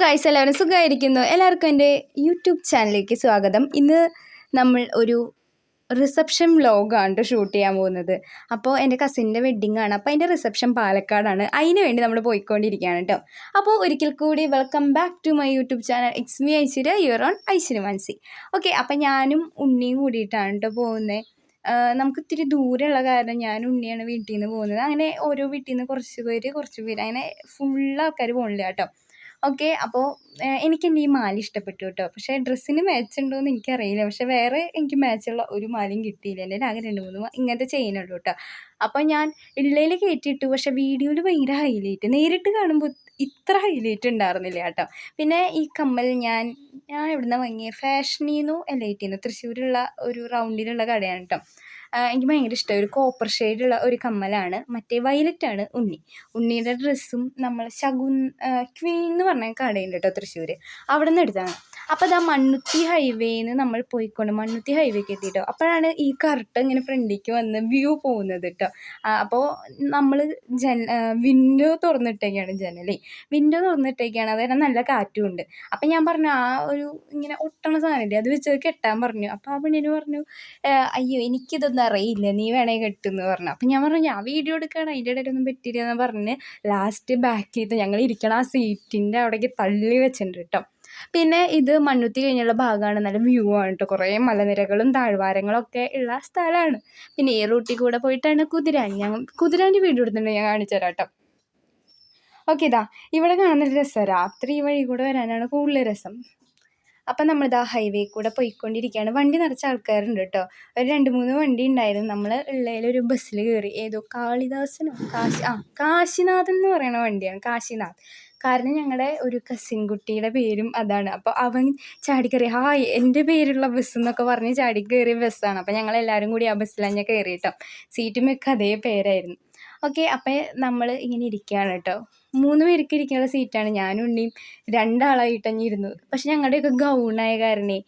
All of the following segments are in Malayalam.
ഗൈസ് എല്ലാവരും സുഖമായിരിക്കുന്നു. എല്ലാവർക്കും എന്റെ യൂട്യൂബ് ചാനലിലേക്ക് സ്വാഗതം. ഇന്ന് നമ്മൾ ഒരു റിസപ്ഷൻ വ്ലോഗാണ് ഷൂട്ട് ചെയ്യാൻ പോകുന്നത്. അപ്പോൾ എന്റെ കസിന്റെ വെഡ്ഡിംഗ് ആണ്. അപ്പോൾ അതിന്റെ റിസപ്ഷൻ പാലക്കാടാണ്. അതിന് വേണ്ടി നമ്മൾ പോയിക്കൊണ്ടിരിക്കുകയാണ് കേട്ടോ. അപ്പോൾ ഒരിക്കൽ കൂടി welcome back to my YouTube channel it's me Aishwarya. Your own Aishwarya Mansi. Okay അപ്പോൾ ഞാനും ഉണ്ണിയും കൂടിയിട്ടാണ് കേട്ടോ പോകുന്നത്. നമുക്ക് ഇത്തിരി ദൂരമുള്ള കാരണം ഞാൻ ഉണ്ണിയാണ് വീട്ടിൽ നിന്ന് പോകുന്നത്. അങ്ങനെ ഓരോ വീട്ടിൽ നിന്ന് കുറച്ച് പേര് കുറച്ച് പേര്. അങ്ങനെ ഫുൾ ആൾക്കാർ പോകണില്ല കേട്ടോ. ഓക്കെ അപ്പോൾ എനിക്ക് എന്റെ ഈ മാല ഇഷ്ടപ്പെട്ടു കേട്ടോ പക്ഷേ ഡ്രസ്സിന് മാച്ച് ഉണ്ടോ എന്ന് എനിക്കറിയില്ല. പക്ഷേ വേറെ എനിക്ക് മാച്ചുള്ള ഒരു മാലയും കിട്ടിയില്ല. എന്റെ ആകെ രണ്ട് മൂന്ന് ഇങ്ങനത്തെ ചെയ്യുന്നുള്ളൂ കേട്ടോ അപ്പോൾ ഞാൻ ഇള്ളയിൽ കയറ്റിയിട്ടു പക്ഷേ വീഡിയോയിൽ ഭയങ്കര ഹൈലൈറ്റ്. നേരിട്ട് കാണുമ്പോൾ ഇത്ര ഹൈലൈറ്റ് ഉണ്ടായിരുന്നില്ല കേട്ടോ പിന്നെ ഈ കമ്മൽ ഞാൻ ഞാൻ എവിടുന്ന വാങ്ങിയത് ഫാഷനീന്നു എലൈറ്റിന്നു തൃശ്ശൂരുള്ള ഒരു റൗണ്ടിലുള്ള കടയാണ് കേട്ടോ എനിക്ക് ഭയങ്കര ഇഷ്ടമായി ഒരു കോപ്പർ ഷെയ്ഡുള്ള ഒരു കമ്മലാണ്. മറ്റേ വയലറ്റ് ആണ് ഉണ്ണി. ഉണ്ണിയുടെ ഡ്രസ്സും നമ്മൾ ശകുൻ ക്വീൻ എന്ന് പറഞ്ഞ കടയുണ്ട് കേട്ടോ തൃശ്ശൂർ അവിടെ നിന്ന് എടുത്താണ് അപ്പോൾ അതാ മണ്ണുത്തി ഹൈവേന്ന് നമ്മൾ പോയിക്കൊണ്ട് മണ്ണുത്തി ഹൈവേക്ക് എത്തിയിട്ടോ അപ്പോഴാണ് ഈ കറക്റ്റ് ഇങ്ങനെ ഫ്രണ്ടിലേക്ക് വന്ന് വ്യൂ പോകുന്നത് കേട്ടോ അപ്പോൾ നമ്മൾ ജൻ വിൻഡോ തുറന്നിട്ടേക്കാണ് ജനലി. വിൻഡോ തുറന്നിട്ടേക്കാണ്. അതായത് നല്ല കാറ്റും ഉണ്ട് അപ്പം ഞാൻ പറഞ്ഞു ആ ഒരു ഇങ്ങനെ ഒട്ടണ സാധനമില്ലേ അത് വെച്ചത് കെട്ടാൻ പറഞ്ഞു. അപ്പോൾ ആ പെണ്ണിന് പറഞ്ഞു അയ്യോ എനിക്കിതൊന്നും അറിയില്ല. നീ വേണേ കെട്ടുമെന്ന് പറഞ്ഞു. അപ്പം ഞാൻ പറഞ്ഞു ഞാൻ വീഡിയോ എടുക്കുകയാണ് അതിന്റെ ഇടയിലൊന്നും പറ്റില്ല എന്ന് പറഞ്ഞ് ലാസ്റ്റ് ബാക്ക് ചെയ്ത് ഞങ്ങൾ ഇരിക്കണ ആ സീറ്റിന്റെ അവിടേക്ക് തള്ളി വെച്ചിട്ടുണ്ട് കേട്ടോ പിന്നെ ഇത് മണ്ണുത്തി കഴിഞ്ഞുള്ള ഭാഗമാണ്. നല്ല വ്യൂ ആണ് കേട്ടോ കുറേ മലനിരകളും താഴ്വാരങ്ങളും ഒക്കെ ഉള്ള സ്ഥലമാണ്. പിന്നെ ഈ റൂട്ടിൽ കൂടെ പോയിട്ടാണ് കുതിരാൻ. ഞാൻ കുതിരാന്റെ വീട് എടുത്തിട്ടുണ്ട്. ഞാൻ കാണിച്ചു തരാം കേട്ടോ ഓക്കെ ഇതാ ഇവിടെ കാണുന്ന രസം. രാത്രി ഈ വഴി കൂടെ വരാനാണ് കൂടുതൽ രസം. അപ്പം നമ്മളിതാ ഹൈവേ കൂടെ പോയിക്കൊണ്ടിരിക്കുകയാണ്. വണ്ടി നിറച്ച ആൾക്കാരുണ്ട് കേട്ടോ ഒരു രണ്ട് മൂന്ന് വണ്ടി ഉണ്ടായിരുന്നു. നമ്മൾ ഉള്ളതിലൊരു ബസ്സിൽ കയറി. ഏതോ കാളിദാസനോ? കാശി ആ കാശിനാഥൻ എന്ന് പറയുന്ന വണ്ടിയാണ്. കാശിനാഥ്. കാരണം ഞങ്ങളുടെ ഒരു കസിൻ കുട്ടിയുടെ പേരും അതാണ്. അപ്പോൾ അവൻ ചാടിക്കയറി ഹായ് എന്റെ പേരുള്ള ബസ് എന്നൊക്കെ പറഞ്ഞ് ചാടി കയറിയ ബസ്സാണ് അപ്പോൾ ഞങ്ങൾ എല്ലാവരും കൂടി ആ ബസ്സിലാണ് ഞാൻ കയറി കേട്ടോ സീറ്റുമൊക്കെ അതേ പേരായിരുന്നു. ഓക്കെ അപ്പോൾ നമ്മൾ ഇങ്ങനെ ഇരിക്കുകയാണ് കേട്ടോ മൂന്ന് പേർക്ക് ഇരിക്കാനുള്ള സീറ്റാണ് ഞാനും ഉണ്ണിയും രണ്ടാളായിട്ടഞ്ഞ് ഇരുന്നു പക്ഷെ ഞങ്ങളുടെയൊക്കെ ഗൗണായ കാരണേ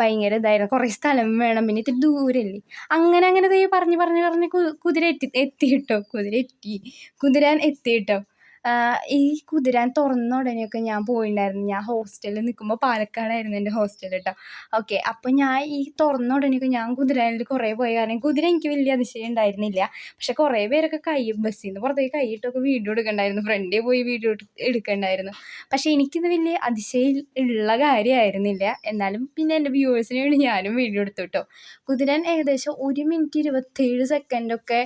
ഭയങ്കര ഇതായിരുന്നു. കുറേ സ്ഥലം വേണം. പിന്നെ ഇത്തിരി ദൂരമല്ലേ അങ്ങനെ അങ്ങനെ ദേ പറഞ്ഞ് പറഞ്ഞ് പറഞ്ഞ് കുതിര എത്തി എത്തി കേട്ടോ കുതിര എത്തി. കുതിരാൻ എത്തി കേട്ടോ ഈ കുതിരാൻ തുറന്ന ഉടനെയൊക്കെ ഞാൻ പോയിട്ടുണ്ടായിരുന്നു ഞാൻ ഹോസ്റ്റലിൽ നിൽക്കുമ്പോൾ പാലക്കാടായിരുന്നു എന്റെ ഹോസ്റ്റൽ കേട്ടോ ഓക്കെ അപ്പോൾ ഞാൻ ഈ തുറന്ന ഉടനെയൊക്കെ ഞാൻ കുതിരാനിൽ കുറേ പോയി. കാരണം കുതിര എനിക്ക് വലിയ അതിശയം ഉണ്ടായിരുന്നില്ല. പക്ഷെ കുറേ പേരൊക്കെ കൈ ബസ്സിൽ നിന്ന് പുറത്തേക്ക് കൈയിട്ടൊക്കെ വീഡിയോ എടുക്കണ്ടായിരുന്നു. ഫ്രണ്ടിൽ പോയി വീഡിയോ എടുക്കണ്ടായിരുന്നു. പക്ഷെ എനിക്കിത് വലിയ അതിശയം ഉള്ള കാര്യമായിരുന്നില്ല എന്നാലും പിന്നെ എന്റെ വ്യൂവേഴ്സിന് വേണ്ടി ഞാനും വീഡിയോ എടുത്തു കേട്ടോ കുതിരാൻ ഏകദേശം ഒരു മിനിറ്റ് ഇരുപത്തേഴ് സെക്കൻഡൊക്കെ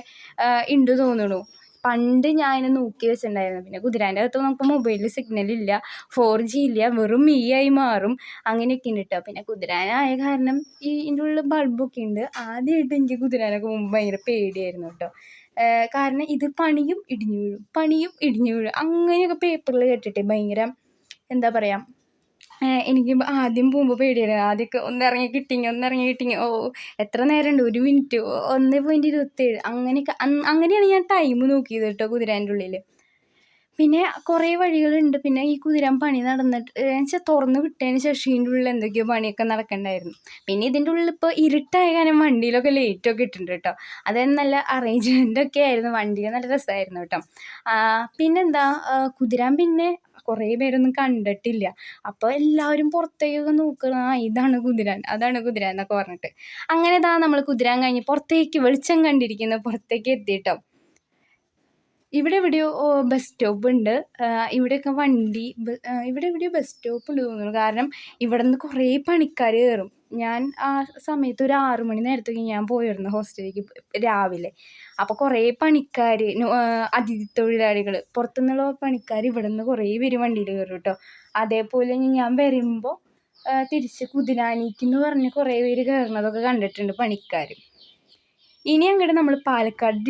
ഉണ്ട് തോന്നുന്നു പണ്ട് ഞാൻ നോക്കി വെച്ചിട്ടുണ്ടായിരുന്നു. പിന്നെ കുതിരാന്റെ അകത്ത് നോക്കുമ്പോൾ മൊബൈലിൽ സിഗ്നൽ ഇല്ല ഫോർ ജി ഇല്ല വെറും മീ ആയി മാറും അങ്ങനെയൊക്കെ ഉണ്ട് കേട്ടോ പിന്നെ കുതിരാനായ കാരണം ഈ ഇതിന്റെ ഉള്ളിൽ ബൾബൊക്കെ ഉണ്ട്. ആദ്യമായിട്ട് എനിക്ക് കുതിരാനൊക്കെ മുമ്പ് ഭയങ്കര പേടിയായിരുന്നു കേട്ടോ കാരണം ഇത് പണിയും ഇടിഞ്ഞു വീഴും പണിയും ഇടിഞ്ഞു വീഴും. അങ്ങനെയൊക്കെ പേപ്പറിൽ കേട്ടിട്ട് ഭയങ്കര എന്താ പറയുക എനിക്ക് ആദ്യം പോകുമ്പോൾ പേടിയായിരുന്നു ആദ്യമൊക്കെ ഒന്നിറങ്ങി കിട്ടിങ്ങി ഒന്നിറങ്ങി കിട്ടിങ്ങി. ഓ എത്ര നേരമുണ്ട് ഒരു മിനിറ്റ്. ഒന്ന് പോയിന്റ് ഇരുപത്തേഴ്. അങ്ങനെയൊക്കെ അങ്ങനെയാണ് ഞാൻ ടൈം നോക്കിയത് കേട്ടോ കുതിരേന്റെ ഉള്ളിൽ പിന്നെ കുറേ വഴികളുണ്ട്. പിന്നെ ഈ കുതിരാൻ പണി നടന്നിട്ട് വെച്ചാൽ തുറന്ന് വിട്ടതിന് ശേഷം ഇതിന്റെ ഉള്ളിൽ എന്തൊക്കെയോ പണിയൊക്കെ നടക്കണ്ടായിരുന്നു. പിന്നെ ഇതിന്റെ ഉള്ളിൽ ഇപ്പോൾ ഇരുട്ടായ കാരണം വണ്ടിയിലൊക്കെ ലേറ്റൊക്കെ ഇട്ടിട്ടുണ്ട് കേട്ടോ അതായത് നല്ല അറേഞ്ച്മെന്റ് ഒക്കെ ആയിരുന്നു. വണ്ടിയിൽ നല്ല രസമായിരുന്നു കേട്ടോ പിന്നെന്താ കുതിരാൻ പിന്നെ കുറേ പേരൊന്നും കണ്ടിട്ടില്ല. അപ്പോൾ എല്ലാവരും പുറത്തേക്കൊക്കെ നോക്കണം ആ ഇതാണ് കുതിരാൻ അതാണ് കുതിരാൻ എന്നൊക്കെ പറഞ്ഞിട്ട്. അങ്ങനെ ഇതാ നമ്മൾ കുതിരാൻ കഴിഞ്ഞ് പുറത്തേക്ക് വെളിച്ചം കണ്ടിരിക്കുന്ന. പുറത്തേക്ക് എത്തിയിട്ടോ. ഇവിടെ എവിടെയോ ബസ് സ്റ്റോപ്പ് ഉണ്ട്. ഇവിടെയൊക്കെ വണ്ടി ഇവിടെ എവിടെയോ ബസ് സ്റ്റോപ്പ് ഉണ്ട് തോന്നുന്നു. കാരണം ഇവിടെ നിന്ന് കുറേ പണിക്കാർ കയറും. ഞാൻ ആ സമയത്ത് ഒരു ആറു മണി നേരത്തേക്ക് ഞാൻ പോയിരുന്നു ഹോസ്റ്റലിലേക്ക് രാവിലെ. അപ്പോൾ കുറേ പണിക്കാർ അതിഥി തൊഴിലാളികൾ പുറത്തുനിന്നുള്ള പണിക്കാർ ഇവിടെ നിന്ന് കുറേ പേര് വണ്ടിയിൽ കയറും കേട്ടോ. അതേപോലെ ഞാൻ വരുമ്പോൾ തിരിച്ച് കുതിരാനിക്ക് എന്ന് പറഞ്ഞ് കുറേ പേര് കയറുന്നതൊക്കെ കണ്ടിട്ടുണ്ട് പണിക്കാർ ഇനി അങ്ങോട്ട് നമ്മൾ പാലക്കാട്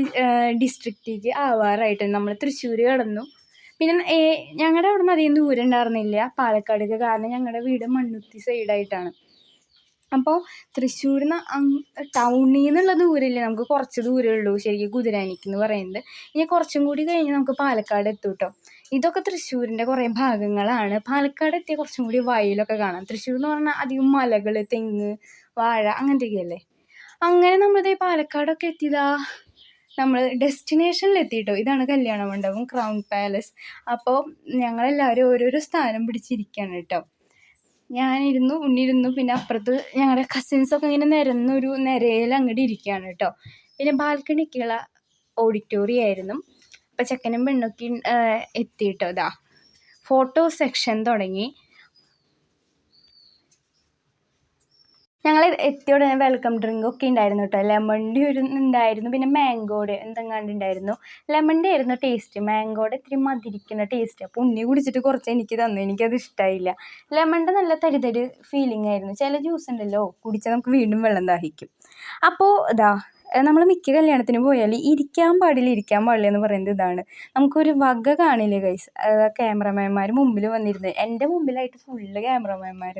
ഡിസ്ട്രിക്റ്റിലേക്ക് ആവാറായിട്ട് നമ്മൾ തൃശ്ശൂർ കടന്നു. പിന്നെ ഞങ്ങളുടെ അവിടെ നിന്ന് അധികം ദൂരം ഉണ്ടായിരുന്നില്ല പാലക്കാടേക്ക് കാരണം ഞങ്ങളുടെ വീട് മണ്ണുത്തി സൈഡായിട്ടാണ് അപ്പോൾ തൃശ്ശൂരിൽ നിന്ന് ടൗണിൽ നിന്നുള്ള ദൂരമില്ലേ നമുക്ക് കുറച്ച് ദൂരമേ ഉള്ളൂ ശരിക്കും കുതിരാനിക്ക് എന്ന് പറയുന്നത്. ഇനി കുറച്ചും കൂടി കഴിഞ്ഞ് നമുക്ക് പാലക്കാട് എത്തും കേട്ടോ ഇതൊക്കെ തൃശ്ശൂരിന്റെ കുറേ ഭാഗങ്ങളാണ്. പാലക്കാട് എത്തിയ കുറച്ചും കൂടി വയലൊക്കെ കാണാം. തൃശ്ശൂർ എന്ന് പറഞ്ഞാൽ അധികം മലകൾ തെങ്ങ് വാഴ അങ്ങനത്തെയൊക്കെയല്ലേ? അങ്ങനെ നമ്മളിതേ പാലക്കാടൊക്കെ എത്തിയതാ. നമ്മൾ ഡെസ്റ്റിനേഷനിൽ എത്തിയിട്ടോ ഇതാണ് കല്യാണ മണ്ഡപം ക്രൗൺ പാലസ്. അപ്പോൾ ഞങ്ങളെല്ലാവരും ഓരോരോ സ്ഥാനം പിടിച്ചിരിക്കുകയാണ് കേട്ടോ. ഞാനിരുന്നു ഉണ്ണിരുന്നു പിന്നെ അപ്പുറത്ത് ഞങ്ങളുടെ കസിൻസൊക്കെ ഇങ്ങനെ നിരന്നൊരു നിരയിൽ അങ്ങോട്ട് ഇരിക്കുകയാണ് കേട്ടോ. പിന്നെ ബാൽക്കണിക്കുള്ള ഓഡിറ്റോറിയം ആയിരുന്നു. അപ്പോൾ ചെക്കനും പെണ്ണൊക്കെ എത്തിയിട്ടോ ഇതാ. ഫോട്ടോ സെക്ഷൻ തുടങ്ങി. ഞങ്ങൾ എത്തിയ ഉടനെ വെൽക്കം ഡ്രിങ്ക് ഒക്കെ ഉണ്ടായിരുന്നു കേട്ടോ ലെമണിന്റെ ഒരു ഉണ്ടായിരുന്നു പിന്നെ മാംഗോയുടെ എന്തെങ്ങാണ്ട് ഉണ്ടായിരുന്നു ലെമണിന്റെ ആയിരുന്നു ടേസ്റ്റ് മാംഗോയുടെ ഇത്തിരി മതിരിക്കുന്ന ടേസ്റ്റ് അപ്പോൾ ഉണ്ണി കുടിച്ചിട്ട് കുറച്ച് എനിക്ക് തന്നു. എനിക്കത് ഇഷ്ടമായില്ല ലെമണിന്റെ നല്ല തരിതരി ഫീലിംഗ് ആയിരുന്നു. ചില ജ്യൂസ് ഉണ്ടല്ലോ കുടിച്ചാൽ നമുക്ക് വീണ്ടും വെള്ളം ദാഹിക്കും. അപ്പോൾ ഇതാ നമ്മൾ മിക്ക കല്യാണത്തിന് പോയാൽ ഇരിക്കാൻ പാടില്ല ഇരിക്കാൻ പാടില്ല എന്ന് പറയുന്നത് ഇതാണ്. നമുക്കൊരു വക കാണില്ലേ ഗൈസ് ക്യാമറമാൻമാർ മുമ്പിൽ വന്നിരുന്നത് എന്റെ മുമ്പിലായിട്ട് ഫുള്ള് ക്യാമറമാൻമാർ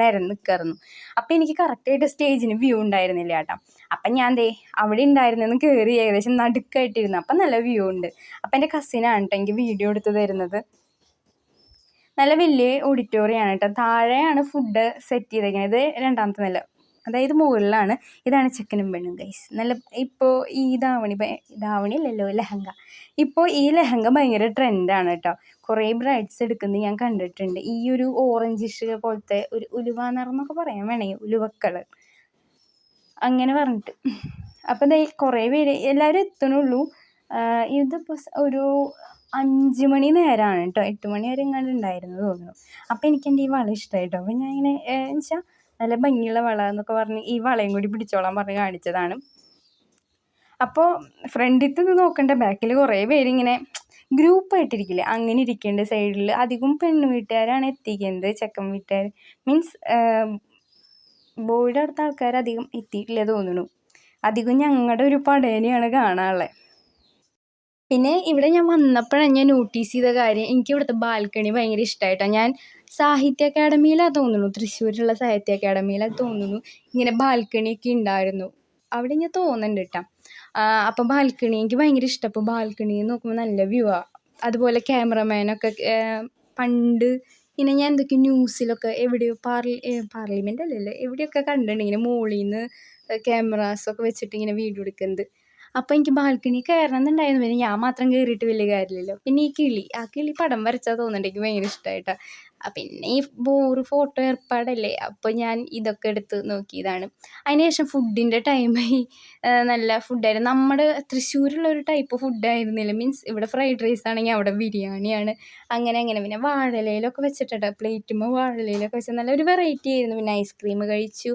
നിരന്ന് നിൽക്കായിരുന്നു അപ്പോൾ എനിക്ക് കറക്റ്റായിട്ട് സ്റ്റേജിന് വ്യൂ ഉണ്ടായിരുന്നില്ല കേട്ടോ. അപ്പം ഞാൻ ദേ അവിടെ ഉണ്ടായിരുന്നെന്ന് കയറി ഏകദേശം നടുക്കായിട്ടിരുന്നു. അപ്പം നല്ല വ്യൂ ഉണ്ട്. അപ്പം എന്റെ കസിനാണ് കേട്ടോ എനിക്ക് വീഡിയോ എടുത്ത് തരുന്നത്. നല്ല വലിയ ഓഡിറ്റോറിയമാണ് കേട്ടോ താഴെയാണ് ഫുഡ് സെറ്റ് ചെയ്തേക്കുന്നത് ഇത് രണ്ടാമത്തെ നില. അതായത് മുകളിലാണ്. ഇതാണ് ചെക്കനും പെണ്ണും ഗൈസ് നല്ല ഇപ്പോൾ ഈ ധാവണി ധാവണി അല്ലല്ലോ ലഹങ്ക. ഇപ്പോൾ ഈ ലഹങ്ക ഭയങ്കര ട്രെൻഡാണ് കേട്ടോ കുറേ ബ്രൈഡ്സ് എടുക്കുന്നത് ഞാൻ കണ്ടിട്ടുണ്ട്. ഈ ഒരു ഓറഞ്ചിഷ് പോലത്തെ ഒരു ഉലുവ നിറന്നൊക്കെ പറയാൻ വേണമെങ്കിൽ ഉലുവക്കളർ അങ്ങനെ പറഞ്ഞിട്ട്. അപ്പം ഇതായി കുറേ പേര് എല്ലാവരും എത്തണുള്ളൂ ഇതിപ്പോൾ ഒരു അഞ്ച് മണി നേരമാണ് കേട്ടോ എട്ട് മണി വരെ എങ്ങാണ്ട് ഉണ്ടായിരുന്നു തോന്നുന്നു. അപ്പോൾ എനിക്ക് എന്റെ ഈ വള ഇഷ്ടമായി കേട്ടോ അപ്പോൾ ഞാൻ ഇങ്ങനെ വെച്ചാൽ നല്ല ഭംഗിയുള്ള വള എന്നൊക്കെ പറഞ്ഞ് ഈ വളയും കൂടി പിടിച്ചോളാൻ പറഞ്ഞ് കാണിച്ചതാണ്. അപ്പോൾ ഫ്രണ്ടിത്ത് ഇത് നോക്കണ്ട ബാക്കിൽ കുറേ പേരിങ്ങനെ ഗ്രൂപ്പായിട്ടിരിക്കില്ലേ? അങ്ങനെ ഇരിക്കേണ്ട സൈഡിൽ അധികം പെണ്ണ് വീട്ടുകാരാണ് എത്തിക്കുന്നത് ചെക്കൻ വീട്ടുകാർ മീൻസ് ബോയുടെ അടുത്ത ആൾക്കാർ അധികം എത്തിയിട്ടില്ല തോന്നുന്നു. അധികം ഞങ്ങളുടെ ഒരു പടേനെയാണ് കാണാനുള്ളത് പിന്നെ ഇവിടെ ഞാൻ വന്നപ്പോഴാണ് ഞാൻ നോട്ടീസ് ചെയ്ത കാര്യം എനിക്ക് ഇവിടുത്തെ ബാൽക്കണി ഭയങ്കര ഇഷ്ടമായിട്ടാണ് ഞാൻ സാഹിത്യ അക്കാഡമിയിലാണ് തോന്നുന്നു. തൃശ്ശൂരുള്ള സാഹിത്യ അക്കാഡമിയിലാണ് തോന്നുന്നു. ഇങ്ങനെ ബാൽക്കണിയൊക്കെ ഉണ്ടായിരുന്നു അവിടെ ഞാൻ തോന്നുന്നുണ്ട് കേട്ടോ അപ്പോൾ ബാൽക്കണി എനിക്ക് ഭയങ്കര ഇഷ്ടം. അപ്പോൾ ബാൽക്കണി നോക്കുമ്പോൾ നല്ല വ്യൂ ആണ് അതുപോലെ ക്യാമറമാനൊക്കെ പണ്ട് ഇങ്ങനെ ഞാൻ എന്തൊക്കെ ന്യൂസിലൊക്കെ എവിടെയോ പാർലി പാർലമെന്റ് അല്ലല്ലോ. എവിടെയൊക്കെ കണ്ടിട്ടുണ്ട് ഇങ്ങനെ മുകളിൽ നിന്ന് ക്യാമറാസൊക്കെ വെച്ചിട്ട് ഇങ്ങനെ വീഡിയോ എടുക്കുന്നത് അപ്പോൾ എനിക്ക് ബാൽക്കണി കയറണം എന്നുണ്ടായിരുന്നു പിന്നെ ഞാൻ മാത്രം കയറിയിട്ട് വലിയ കാര്യമില്ലല്ലോ. പിന്നെ ഈ കിളി ആ കിളി പടം വരച്ചാൽ തോന്നുന്നുണ്ട് എനിക്ക് ഭയങ്കര ഇഷ്ടമായിട്ടാണ് പിന്നെ ഈ ബോറ് ഫോട്ടോ ഏർപ്പാടല്ലേ? അപ്പോൾ ഞാൻ ഇതൊക്കെ എടുത്ത് നോക്കിയതാണ്. അതിനുശേഷം ഫുഡിന്റെ ടൈമായി നല്ല ഫുഡായിരുന്നു നമ്മുടെ തൃശ്ശൂരുള്ള ഒരു ടൈപ്പ് ഫുഡായിരുന്നില്ല മീൻസ് ഇവിടെ ഫ്രൈഡ് റൈസ് ആണെങ്കിൽ അവിടെ ബിരിയാണിയാണ് അങ്ങനെ അങ്ങനെ. പിന്നെ വാഴലയിലൊക്കെ വെച്ചിട്ടുണ്ട്. പ്ലേറ്റുമ്പോൾ വാഴലയിലൊക്കെ വെച്ച് നല്ലൊരു വെറൈറ്റി ആയിരുന്നു. പിന്നെ ഐസ്ക്രീം കഴിച്ചു.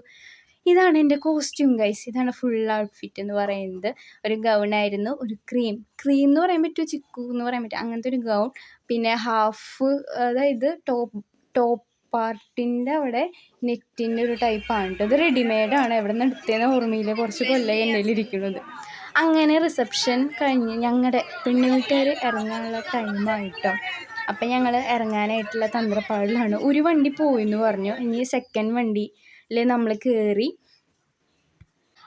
ഇതാണ് എന്റെ കോസ്റ്റ്യൂം ഗൈസ് ഇതാണ് ഫുൾ ഔട്ട്ഫിറ്റ് എന്ന് പറയുന്നത്. ഒരു ഗൗണായിരുന്നു ഒരു ക്രീം ക്രീം എന്ന് പറയാൻ പറ്റുമോ ചിക്കു എന്ന് പറയാൻ പറ്റും അങ്ങനത്തെ ഒരു ഗൗൺ പിന്നെ ഹാഫ് അതായത് ടോപ്പ് ടോപ്പ് പാർട്ടിന്റെ അവിടെ നെറ്റിന്റെ ഒരു ടൈപ്പാണ് ഇത് റെഡിമെയ്ഡാണ് എവിടെ നിന്ന് എടുത്തതെന്ന് ഓർമ്മയില്ല. കുറച്ച് കൊല്ലം എന്റെ ഇരിക്കുന്നത്. അങ്ങനെ റിസപ്ഷൻ കഴിഞ്ഞ് ഞങ്ങളുടെ പെണ്ണു വീട്ടുകാർ ഇറങ്ങാനുള്ള ടൈമായിട്ടോ അപ്പം ഞങ്ങൾ ഇറങ്ങാനായിട്ടുള്ള തന്ത്രപ്പാടിലാണ്. ഒരു വണ്ടി പോയി എന്ന് പറഞ്ഞു. ഇനി സെക്കൻഡ് വണ്ടിയിൽ നമ്മൾ കയറി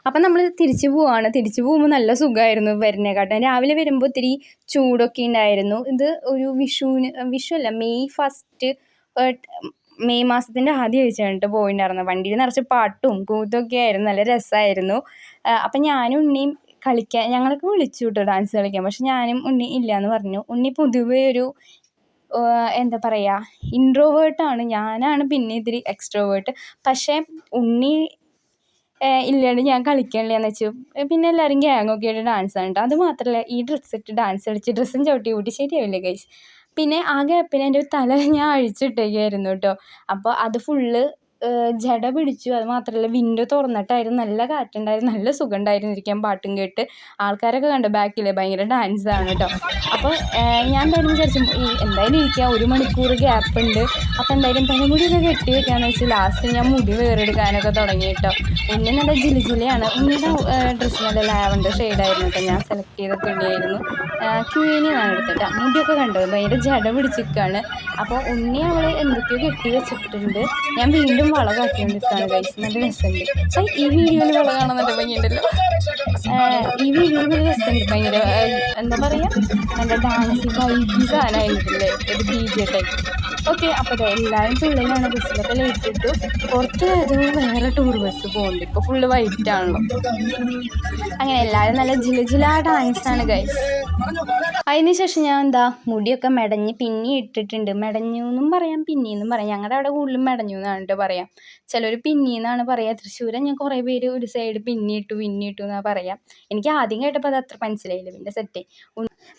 അപ്പം നമ്മൾ തിരിച്ചു പോവാണ്. തിരിച്ചു പോകുമ്പോൾ നല്ല സുഖമായിരുന്നു വരുന്നേക്കാട്ടും രാവിലെ വരുമ്പോൾ ഒത്തിരി ചൂടൊക്കെ ഉണ്ടായിരുന്നു ഇത് ഒരു വിഷുവിന് വിഷു അല്ല മെയ് ഫസ്റ്റ് മെയ് മാസത്തിന്റെ ആദ്യം ആഴ്ചയാണ് കഴിഞ്ഞിട്ട് പോയിട്ടുണ്ടായിരുന്നു വണ്ടിയിൽ നിറച്ച് പാട്ടും കൂത്തൊക്കെ ആയിരുന്നു. നല്ല രസമായിരുന്നു അപ്പം ഞാനും ഉണ്ണിയും കളിക്കാൻ ഞങ്ങളൊക്കെ വിളിച്ചു കേട്ടോ ഡാൻസ് കളിക്കാൻ. പക്ഷെ ഞാനും ഉണ്ണി ഇല്ല എന്ന് പറഞ്ഞു. ഉണ്ണി പൊതുവേ ഒരു എന്താ പറയുക ഇൻട്രോവേർട്ടാണ് ഞാനാണ് പിന്നെ ഇത്തിരി എക്സ്ട്രോവേർട്ട് പക്ഷേ ഉണ്ണി ഇല്ലാണ്ട് ഞാൻ കളിക്കണില്ലെന്ന് വെച്ചു. പിന്നെ എല്ലാവരും ഗ്യാങ്ങൊക്കെ ആയിട്ട് ഡാൻസ് ആണ് കേട്ടോ അത് മാത്രമല്ല ഈ ഡ്രസ്സ് ഇട്ട് ഡാൻസ് കളിച്ച് ഡ്രസ്സും ചവിട്ടി കൂട്ടി ശരിയാവില്ല ഗൈസ് പിന്നെ ആ ഗ്യാപ്പിന് എന്റെ തല ഞാൻ അഴിച്ചിട്ടേക്കായിരുന്നു കേട്ടോ അപ്പോൾ അത് ഫുള്ള് ജട പിടിച്ചു. അത് മാത്രമല്ല വിൻഡോ തുറന്നിട്ടായിരുന്നു നല്ല കാറ്റുണ്ടായിരുന്നു. നല്ല സുഖം ഉണ്ടായിരുന്നു ഇരിക്കാൻ പാട്ടും കേട്ട്. ആൾക്കാരൊക്കെ കണ്ടു ബാക്കിൽ ഭയങ്കര ഡാൻസ് ആണ് കേട്ടോ. അപ്പോൾ ഞാൻ എന്തായാലും വിചാരിച്ചു എന്തായാലും ഇരിക്കുക ഒരു മണിക്കൂർ ഗ്യാപ്പ് ഉണ്ട്. അപ്പോൾ എന്തായാലും തലമുടിയൊക്കെ കെട്ടി വെക്കാന്ന് വെച്ചാൽ ലാസ്റ്റ് ഞാൻ മുടി വേറെടുക്കാനൊക്കെ തുടങ്ങി കേട്ടോ. ഉണ്ണി നല്ല ജിലി ജിലിയാണ് ഉണ്ണിയുടെ ഡ്രസ്സ് നല്ല ലാവൻഡർ ഷെയ്ഡായിരുന്നു കേട്ടോ. ഞാൻ സെലക്ട് ചെയ്ത തുണിയായിരുന്നു. ക്യൂനിയാണ് എടുത്തിട്ട് മുടിയൊക്കെ കണ്ടത് ഭയങ്കര ജട പിടിച്ചിരിക്കുകയാണ് അപ്പോൾ ഉണ്ണി അവൾ എന്തൊക്കെയോ കെട്ടി വെച്ചിട്ടുണ്ട്. ഞാൻ വീണ്ടും നല്ല ഈ വീഡിയോയിൽ വള കാണുന്നുണ്ട് ഭംഗിയുണ്ടല്ലോ. ഈ വീഡിയോയിൽ രസമുണ്ട് ഭയങ്കര എന്താ പറയുക നല്ല ഡാൻസ് വൈബി സാധനമായിരുന്നില്ലേ ഒരു ഡി ജെ ടൈപ്പ് ഓക്കെ അപ്പോൾ എല്ലാവരും പിള്ളേരാണ് ബസ്സിലൊക്കെ ലേറ്റ് ഇട്ടു. പുറത്ത് ഏതോ വേറെ ടൂർ ബസ് പോകുന്നുണ്ട് ഇപ്പോൾ ഫുള്ള് വൈറ്റ് ആണല്ലോ. അങ്ങനെ എല്ലാവരും നല്ല ജില ജില ഡാൻസാണ് ഗൈസ് അതിന് ശേഷം ഞാൻ എന്താ മുടിയൊക്കെ മെടഞ്ഞ് പിന്നി ഇട്ടിട്ടുണ്ട്. മെടഞ്ഞു എന്നും പറയാം പിന്നിയെന്നും പറയാം. ഞങ്ങളുടെ അവിടെ കൂടുതലും മെടഞ്ഞു എന്നാണ് കേട്ടോ പറയാം. ചിലർ പിന്നി എന്നാണ് പറയുക തൃശ്ശൂരൻ ഞാൻ കുറേ പേര് ഒരു സൈഡ് പിന്നി ഇട്ടു പിന്നി ഇട്ടു എന്നാണ് പറയാം. എനിക്ക് ആദ്യം കേട്ടപ്പോൾ അത് അത്ര മനസ്സിലായില്ല. പിന്നെ സെറ്റ്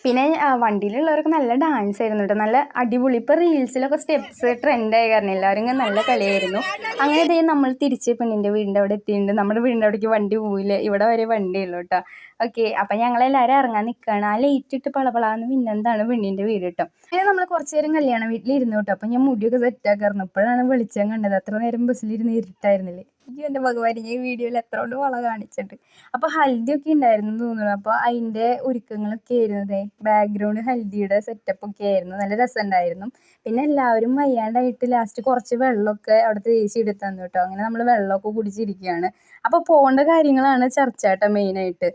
പിന്നെ വണ്ടിയിലുള്ളവർക്ക് നല്ല ഡാൻസ് ആയിരുന്നു കേട്ടോ നല്ല അടിപൊളി. ഇപ്പോൾ റീൽസിലൊക്കെ സ്റ്റെപ്സ് ട്രെൻഡായി കാരണം എല്ലാവരും നല്ല കളിയായിരുന്നു. അങ്ങനെ ദേ നമ്മൾ തിരിച്ച് പെണ്ണിന്റെ വീടിന്റെ അവിടെ എത്തിയിട്ടുണ്ട്. നമ്മുടെ വീടിന്റെ അവിടേക്ക് വണ്ടി പോവില്ല. ഇവിടെ വരെ വണ്ടിയുള്ളൂ കേട്ടോ ഓക്കെ അപ്പം ഞങ്ങളെല്ലാവരും ഇറങ്ങാൻ നിൽക്കുകയാണ് ആ ലേറ്റ് ഇട്ട് പളപളാന്ന് പിന്നെന്താണ് പെണ്ണിന്റെ വീട് കേട്ടോ പിന്നെ നമ്മൾ കുറച്ച് നേരം കല്യാണ വീട്ടിലിരുന്നു കേട്ടോ അപ്പം ഞാൻ മുടിയൊക്കെ സെറ്റാക്കായിരുന്നു ഇപ്പോഴാണ് വെളിച്ചം കണ്ടത്. അത്ര നേരം ബസ്സിലിരുന്ന് ഇരുട്ടായിരുന്നില്ലേ? അയ്യോ എന്റെ ഭഗവാൻ ഈ വീഡിയോയിൽ എത്ര കൊണ്ട് വള കാണിച്ചിട്ട് അപ്പോൾ ഹൽദി ഒക്കെ ഉണ്ടായിരുന്നു തോന്നുന്നു. അപ്പോൾ അതിന്റെ ഒരുക്കങ്ങളൊക്കെ ആയിരുന്നതേ ബാക്ക്ഗ്രൗണ്ട് ഹൽദിയുടെ സെറ്റപ്പ് ഒക്കെ ആയിരുന്നു. നല്ല രസമുണ്ടായിരുന്നു. പിന്നെ എല്ലാവരും വയ്യാണ്ടായിട്ട് ലാസ്റ്റ് കുറച്ച് വെള്ളമൊക്കെ അവിടുത്തെ ദേശി എടുത്തു തന്നു കേട്ടോ അങ്ങനെ നമ്മൾ വെള്ളമൊക്കെ കുടിച്ചിരിക്കുകയാണ്. അപ്പോൾ പോകേണ്ട കാര്യങ്ങളാണ് ചർച്ച കേട്ടോ മെയിനായിട്ട്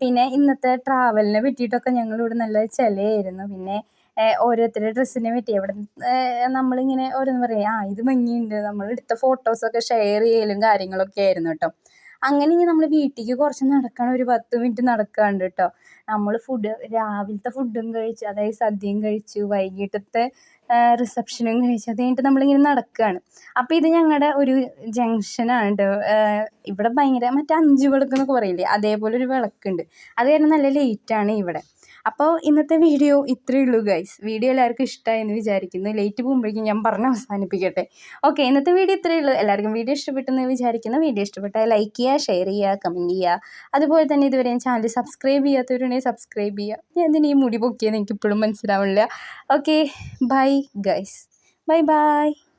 പിന്നെ ഇന്നത്തെ ട്രാവലിനെ പറ്റിയിട്ടൊക്കെ ഞങ്ങളിവിടെ നല്ല ചിലയായിരുന്നു. പിന്നെ ഓരോരുത്തരുടെ ഡ്രസ്സിനെ പറ്റി. എവിടെ നമ്മളിങ്ങനെ ഓരോന്ന് പറയും ആ ഇത് ഭംഗിയുണ്ട്. നമ്മൾ എടുത്ത ഫോട്ടോസൊക്കെ ഷെയർ ചെയ്യലും കാര്യങ്ങളൊക്കെ ആയിരുന്നു കേട്ടോ അങ്ങനെ ഇനി നമ്മൾ വീട്ടിലേക്ക് കുറച്ച് നടക്കണം ഒരു പത്ത് മിനിറ്റ് നടക്കാണ്ട് കേട്ടോ നമ്മൾ ഫുഡ് രാവിലത്തെ ഫുഡും കഴിച്ചു അതായത് സദ്യയും കഴിച്ചു വൈകിട്ടത്തെ റിസപ്ഷനും കഴിച്ചു അത് കഴിഞ്ഞിട്ട് നമ്മളിങ്ങനെ നടക്കുകയാണ് അപ്പോൾ ഇത് ഞങ്ങളുടെ ഒരു ജംഗ്ഷനാണ് കേട്ടോ ഇവിടെ ഭയങ്കര മറ്റേ അഞ്ച് വിളക്ക് എന്നൊക്കെ പറയില്ലേ? അതേപോലെ ഒരു വിളക്കുണ്ട്. അത് കാരണം നല്ല ലേറ്റാണ് ഇവിടെ. അപ്പോൾ ഇന്നത്തെ വീഡിയോ ഇത്രയേ ഉള്ളൂ ഗൈസ് വീഡിയോ എല്ലാവർക്കും ഇഷ്ടമായി എന്ന് വിചാരിക്കുന്നു. ലേറ്റ് പോകുമ്പോഴേക്കും ഞാൻ പറഞ്ഞ് അവസാനിപ്പിക്കട്ടെ. ഓക്കെ ഇന്നത്തെ വീഡിയോ ഇത്രയേ ഉള്ളൂ. എല്ലാവർക്കും വീഡിയോ ഇഷ്ടപ്പെട്ടെന്ന് വിചാരിക്കുന്നു. വീഡിയോ ഇഷ്ടപ്പെട്ടാൽ ലൈക്ക് ചെയ്യുക ഷെയർ ചെയ്യുക കമന്റ് ചെയ്യുക. അതുപോലെ തന്നെ ഇതുവരെ ചാനൽ സബ്സ്ക്രൈബ് ചെയ്യാത്തവരുണ്ടെങ്കിൽ സബ്സ്ക്രൈബ് ചെയ്യുക. ഞാൻ എന്തിനാ ഈ മുടി പൊക്കിയെന്ന് എനിക്ക് ഇപ്പോഴും മനസ്സിലാവില്ല. Okay bye guys bye bye